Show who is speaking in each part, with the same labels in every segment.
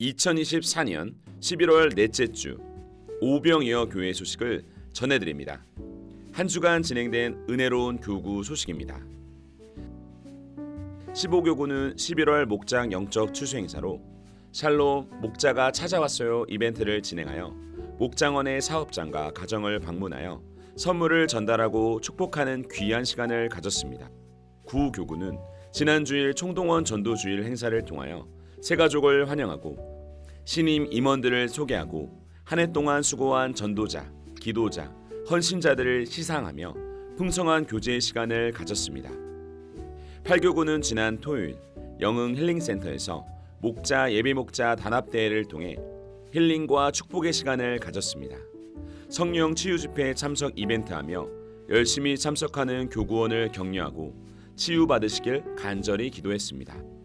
Speaker 1: 2024년 11월 넷째 주 오병이어 교회 소식을 전해드립니다. 한 주간 진행된 은혜로운 교구 소식입니다. 15교구는 11월 목장 영적 추수 행사로 샬롬 목자가 찾아왔어요 이벤트를 진행하여 목장원의 사업장과 가정을 방문하여 선물을 전달하고 축복하는 귀한 시간을 가졌습니다. 구교구는 지난 주일 총동원 전도주일 행사를 통하여 새 가족을 환영하고 신임 임원들을 소개하고 한 해 동안 수고한 전도자, 기도자, 헌신자들을 시상하며 풍성한 교제 시간을 가졌습니다. 8교구는 지난 토요일 영흥 힐링센터에서 목자 예비 목자 단합 대회를 통해 힐링과 축복의 시간을 가졌습니다. 성령 치유 집회에 참석 이벤트하며 열심히 참석하는 교구원을 격려하고 치유 받으시길 간절히 기도했습니다.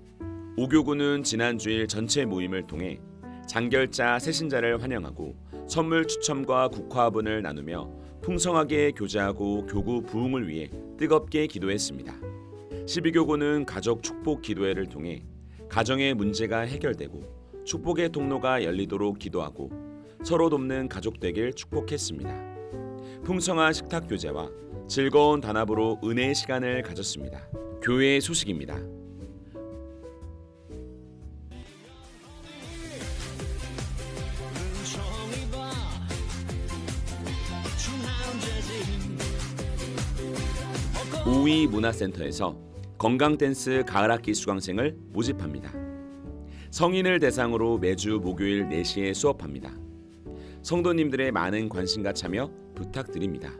Speaker 1: 오교구는 지난 주일 전체 모임을 통해 장결자 새신자를 환영하고 선물 추첨과 국화분을 나누며 풍성하게 교제하고 교구 부흥을 위해 뜨겁게 기도했습니다. 12교구는 가족 축복 기도회를 통해 가정의 문제가 해결되고 축복의 통로가 열리도록 기도하고 서로 돕는 가족 되길 축복했습니다. 풍성한 식탁 교제와 즐거운 단합으로 은혜의 시간을 가졌습니다. 교회의 소식입니다. 오위 문화센터에서 건강 댄스 가을학기 수강생을 모집합니다. 성인을 대상으로 매주 목요일 4시에 수업합니다. 성도님들의 많은 관심과 참여 부탁드립니다.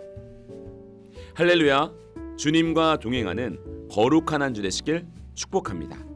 Speaker 1: 할렐루야! 주님과 동행하는 거룩한 한 주 되시길 축복합니다.